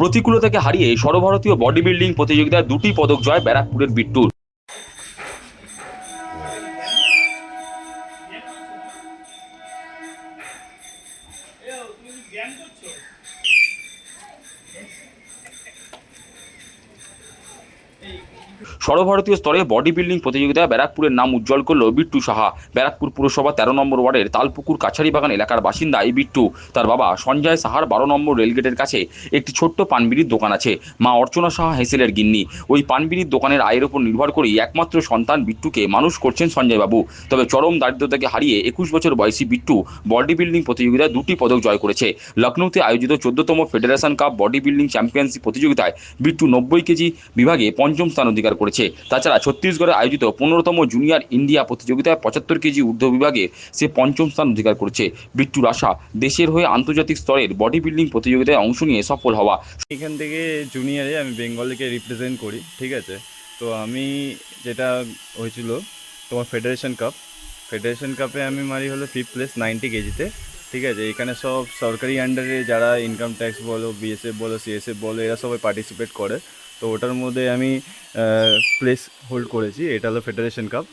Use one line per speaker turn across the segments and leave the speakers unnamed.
প্রতিকূলতাকে হারিয়ে সর্বভারতীয় body building প্রতিযোগিতায় দুটি পদক জয় ব্যারাকপুরের বিট্টুর। সর্বভারতীয় স্তরে বডি বিল্ডিং প্রতিযোগিতায় ব্যারাকপুরের নাম উজ্জ্বল করল বিট্টু সাহা। ব্যারাকপুর পুরসভা তেরো নম্বর ওয়ার্ডের তালপুকুর কাছারি কাছারিবাগান এলাকার বাসিন্দা এই বিট্টু। তার বাবা সঞ্জয় সাহার বারো নম্বর রেলগেটের কাছে একটি ছোট্ট পানবিড়ির দোকান আছে। মা অর্চনা সাহা হেসেলের গিন্নি। ওই পানবিড়ির দোকানের আয়ের উপর নির্ভর করেই একমাত্র সন্তান বিট্টুকে মানুষ করছেন সঞ্জয়বাবু। তবে চরম দারিদ্রতাকে হারিয়ে একুশ বছর বয়সী বিট্টু বডি বিল্ডিং প্রতিযোগিতায় দুটি পদক জয় করেছে। লখনৌতে আয়োজিত চোদ্দতম federation cup body building championship প্রতিযোগিতায় বিট্টু নব্বই কেজি বিভাগে পঞ্চম স্থান অধিকার করেছে। তাছাড়া ছত্তিশগড়ে আয়োজিত পনেরোতম জুনিয়র ইন্ডিয়া প্রতিযোগিতায় পঁচাত্তর কেজি ঊর্ধ্ব বিভাগে সে পঞ্চম স্থান অধিকার করেছে। বিট্টুর আশা, দেশের হয়ে আন্তর্জাতিক স্তরের বডি বিল্ডিং প্রতিযোগিতায় অংশ নিয়ে সফল হওয়া।
এখান থেকে জুনিয়রে আমি বেঙ্গলকে রিপ্রেজেন্ট করি, ঠিক আছে? তো আমি যেটা হয়েছিল, তোমার ফেডারেশন কাপ ফেডারেশন কাপে আমি মারি হলো ফিফথ প্লেস নাইনটি কেজিতে, ঠিক আছে? এখানে সব সরকারি আন্ডারে যারা ইনকাম ট্যাক্স বলো বিএসএফ বলো সিএসএফ বলো, এরা সবাই পার্টিসিপেট করে। তো ওটার মধ্যে আমি প্লেস হোল্ড করেছি। এটা হলো ফেডারেশন কাপ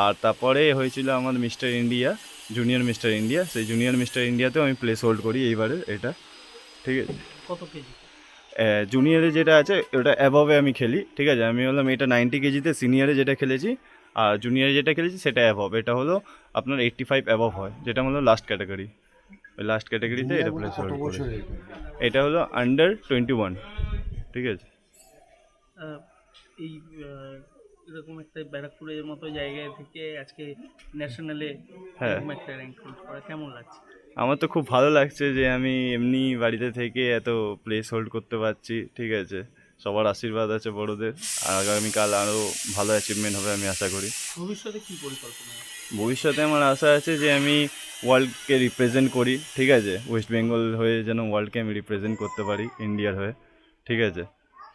আর তারপরে হয়েছিল আমার mister India junior mister India সেই জুনিয়র মিস্টার ইন্ডিয়াতেও আমি প্লেস হোল্ড করি এইবারে এটা। ঠিক আছে?
কত কেজি?
জুনিয়রে যেটা আছে ওটা অ্যাবভে আমি খেলি। ঠিক আছে? আমি হলাম এটা নাইনটি কেজিতে সিনিয়রে যেটা খেলেছি আর জুনিয়রে যেটা খেলেছি সেটা অ্যাবভ এটা হলো আপনার এইট্টি ফাইভ অ্যাবভ হয় যেটা হলো লাস্ট ক্যাটাগরি ওই লাস্ট ক্যাটাগরিতে এটা প্লেস হোল্ড করে এটা হলো আন্ডার টোয়েন্টি ওয়ান ঠিক আছে?
এই এরকম একটা ব্যারাকপুরের মতো জায়গায় থেকে আজকে ন্যাশনালে
হ্যাঁ।
এরকম একটা র্যাঙ্ক হোল্ড করা কেমন লাগছে?
আমার তো খুব ভালো লাগছে যে আমি এমনি বাড়িতে থেকে এত প্লেস হোল্ড করতে পারছি ঠিক আছে? সবার আশীর্বাদ আছে বড়দের আর আগামীকাল আরও ভালো অ্যাচিভমেন্ট হবে আমি আশা করি।
ভবিষ্যতে কি পরিকল্পনা
ভবিষ্যতে আমার আশা আছে যে আমি ওয়ার্ল্ডকে রিপ্রেজেন্ট করি ঠিক আছে? ওয়েস্ট বেঙ্গল হয়ে যেন ওয়ার্ল্ডকে আমি রিপ্রেজেন্ট করতে পারি ইন্ডিয়ার হয়ে ঠিক আছে?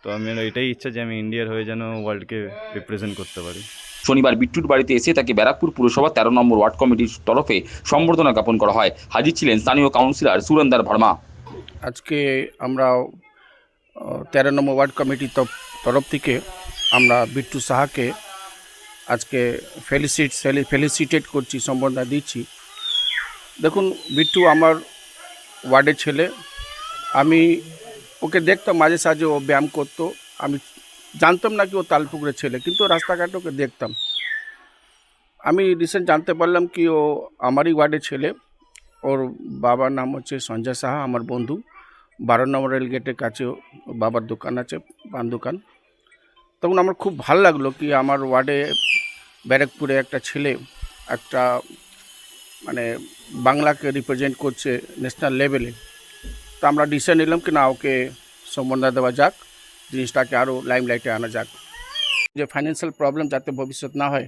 তো আমি এটাই ইচ্ছা যে আমি ইন্ডিয়ার হয়ে যেন ওয়ার্ল্ডকে রিপ্রেজেন্ট করতে পারি।
শনিবার বিট্টুর বাড়িতে এসে তাকে ব্যারাকপুর পুরসভা তেরো নম্বর ওয়ার্ড কমিটির তরফে সম্বর্ধনা জ্ঞাপন করা হয়। হাজির ছিলেন স্থানীয় কাউন্সিলর সুরেন্দার ভার্মা।
আজকে আমরা তেরো নম্বর ওয়ার্ড কমিটির তরফ- তরফ থেকে আমরা বিট্টু সাহাকে আজকে ফেলিসিট ফেলিসিটেট করছি সম্বর্ধনা দিচ্ছি। দেখুন বিট্টু আমার ওয়ার্ডের ছেলে। আমি ওকে দেখতাম, মাঝে সাঝে ও ব্যায়াম করতো। আমি জানতাম না কি ও তালপুকুরের ছেলে, কিন্তু রাস্তাঘাটে ওকে দেখতাম। আমি রিসেন্ট জানতে পারলাম কি ও আমারই ওয়ার্ডের ছেলে। ওর বাবার নাম হচ্ছে সঞ্জয় সাহা, আমার বন্ধু। বারো নম্বর রেল গেটের কাছে বাবার দোকান আছে, পান দোকান। তখন আমার খুব ভালো লাগল কি আমার ওয়ার্ডে ব্যারাকপুরে একটা ছেলে, একটা মানে বাংলাকে রিপ্রেজেন্ট করছে ন্যাশনাল লেভেলে তো আমরা ডিসিশন নিলাম কি না, ওকে সম্বর্ধনা দেওয়া যাক, জিনিসটাকে আরও লাইমলাইটে আনা যাক। যে ফাইন্যান্সিয়াল প্রবলেম যাতে ভবিষ্যৎ না হয়,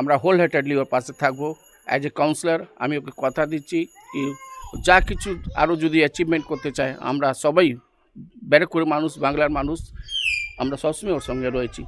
আমরা হোল হেটেডলি ওর পাশে থাকব। অ্যাজ এ কাউন্সিলর আমি ওকে কথা দিচ্ছি কি যা কিছু আরও যদি অ্যাচিভমেন্ট করতে চায়, আমরা সবাই ব্যারাকপুরের মানুষ, বাংলার মানুষ, আমরা সবসময় ওর সঙ্গে রয়েছি।